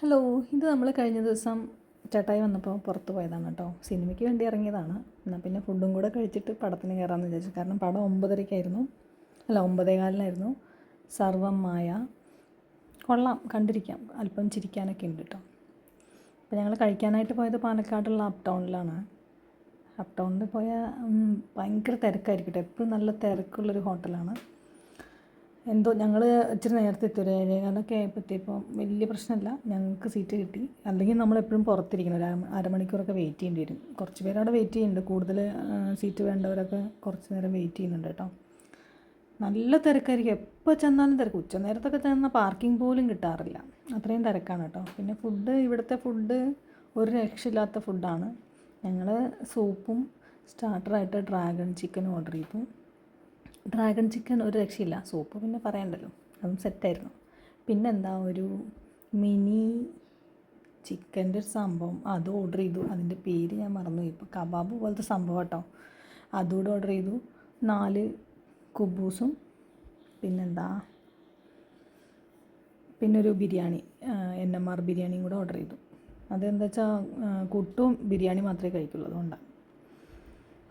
Hello ഇത് നമ്മൾ കഴിഞ്ഞ ദിവസം ചേട്ടായി വന്നപ്പോൾ പുറത്ത് പോയതാണ് കേട്ടോ. സിനിമയ്ക്ക് വേണ്ടി ഇറങ്ങിയതാണ്. എന്നാൽ പിന്നെ ഫുഡും കൂടെ കഴിച്ചിട്ട് പടത്തിന് കയറാമെന്ന് വിചാരിച്ചു. കാരണം പടം ഒമ്പതരയ്ക്കായിരുന്നു. അല്ല ഒമ്പതേകാലിനായിരുന്നു. സർവം മായ. കൊള്ളാം കണ്ടിരിക്കാം. അല്പം ചിരിക്കാനൊക്കെ ഉണ്ട് കേട്ടോ. അപ്പോൾ ഞങ്ങൾ കഴിക്കാനായിട്ട് പോയത് പാലക്കാടുള്ള അപ് ടൗണിലാണ് അപ് ടൗണിൽ പോയാൽ ഭയങ്കര തിരക്കായിരിക്കും കേട്ടോ എപ്പോഴും നല്ല തിരക്കുള്ളൊരു ഹോട്ടലാണ്. എന്തോ ഞങ്ങൾ ഇച്ചിരി നേരത്തെ എത്തിയൊരു ഏഴേകാലൊക്കെ ആയപ്പോഴത്തേപ്പം വലിയ പ്രശ്നമില്ല. ഞങ്ങൾക്ക് സീറ്റ് കിട്ടി. അല്ലെങ്കിൽ നമ്മളെപ്പോഴും പുറത്തിരിക്കണം. ഒരു അര- അരമണിക്കൂറൊക്കെ വെയിറ്റ് ചെയ്യേണ്ടി വരും. കുറച്ച് പേര് അവിടെ വെയിറ്റ് ചെയ്യുന്നുണ്ട്. കൂടുതൽ സീറ്റ് വേണ്ടവരൊക്കെ കുറച്ച് നേരം വെയിറ്റ് ചെയ്യുന്നുണ്ട് കേട്ടോ. നല്ല തിരക്കായിരിക്കും. എപ്പോൾ ചെന്നാലും തിരക്ക്. ഉച്ച നേരത്തൊക്കെ ചെന്നാൽ പാർക്കിംഗ് പോലും കിട്ടാറില്ല. അത്രയും തിരക്കാണ് കേട്ടോ. പിന്നെ ഫുഡ് ഇവിടുത്തെ ഫുഡ് ഒരു രക്ഷയില്ലാത്ത ഫുഡാണ് ഞങ്ങൾ സൂപ്പും സ്റ്റാർട്ടറായിട്ട് ഡ്രാഗൺ ചിക്കനും ഓർഡർ ചെയ്തു. ഡ്രാഗൺ ചിക്കൻ ഒരു രക്ഷയില്ല. സൂപ്പ് പിന്നെ പറയണ്ടല്ലോ. അതും സെറ്റായിരുന്നു. പിന്നെന്താ ഒരു മിനി ചിക്കന്റെ ഒരു സംഭവം. അത് ഓർഡർ ചെയ്തു. അതിന്റെ പേര് ഞാൻ മറന്നു ഇപ്പോൾ കബാബ് പോലത്തെ സംഭവം കേട്ടോ. അതുകൂടെ ഓർഡർ ചെയ്തു. നാല് കുബൂസും പിന്നെന്താ പിന്നൊരു ബിരിയാണി എൻ എം ആർ ബിരിയാണിയും കൂടെ ഓർഡർ ചെയ്തു. അതെന്താ വെച്ചാൽ കുട്ടും ബിരിയാണി മാത്രമേ കഴിക്കുള്ളൂ. അതുകൊണ്ടാണ്.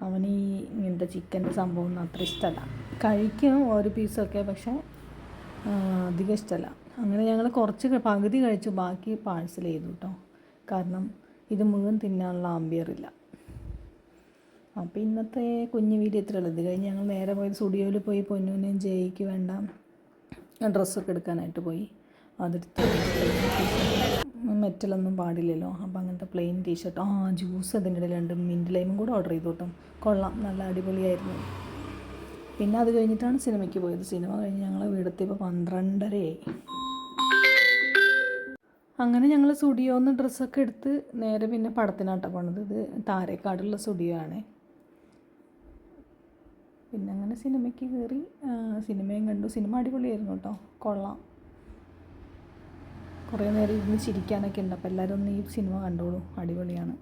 അവന് ഈ ഇങ്ങനത്തെ ചിക്കന്റെ സംഭവം ഒന്നും അത്ര ഇഷ്ടമല്ല കഴിക്കും ഒരു പീസൊക്കെ പക്ഷേ അധികം ഇഷ്ടമല്ല അങ്ങനെ ഞങ്ങൾ കുറച്ച് പകുതി കഴിച്ചു ബാക്കി പാഴ്സൽ ചെയ്തു കേട്ടോ കാരണം ഇത് മുഴുവൻ തിന്നാനുള്ള ആംബിയറില്ല അപ്പോൾ ഇന്നത്തെ കുഞ്ഞു വീഡിയോ ഇത്രയുള്ളൂ ഇത് കഴിഞ്ഞ് ഞങ്ങൾ നേരെ പോയത് സ്റ്റുഡിയോയിൽ പോയി. പൊന്നുവിനെയും ജയിക്ക് വേണ്ട ഡ്രസ്സൊക്കെ എടുക്കാനായിട്ട് പോയി. അതെടുത്ത് മെറ്റലൊന്നും പാടില്ലല്ലോ. അപ്പോൾ അങ്ങനത്തെ പ്ലെയിൻ ടീഷർട്ട് ആ ജ്യൂസ് അതിന്റെ ഇടയിലുണ്ട് മിന്റ് ലൈമും കൂടെ ഓർഡർ ചെയ്തു കേട്ടോ. കൊള്ളാം നല്ല അടിപൊളിയായിരുന്നു. പിന്നെ അത് കഴിഞ്ഞിട്ടാണ് സിനിമയ്ക്ക് പോയത്. സിനിമ കഴിഞ്ഞ് ഞങ്ങൾ വീടെത്തിയപ്പോൾ പന്ത്രണ്ടരയായി. അങ്ങനെ ഞങ്ങൾ സ്റ്റുഡിയോന്ന് ഡ്രസ്സൊക്കെ എടുത്ത് നേരെ പിന്നെ പടത്തിനാട്ടം പോണത്. ഇത് താരേക്കാടുള്ള സ്റ്റുഡിയോ ആണ്. പിന്നെ അങ്ങനെ സിനിമയ്ക്ക് കയറി സിനിമയും കണ്ടു. സിനിമ അടിപൊളിയായിരുന്നു കേട്ടോ. കൊള്ളാം. കുറേ നേരം ഇരുന്ന് ചിരിക്കാനൊക്കെ ഉണ്ട്. അപ്പോൾ എല്ലാവരും ഒന്ന് ഈ സിനിമ കണ്ടോളൂ. അടിപൊളിയാണ്.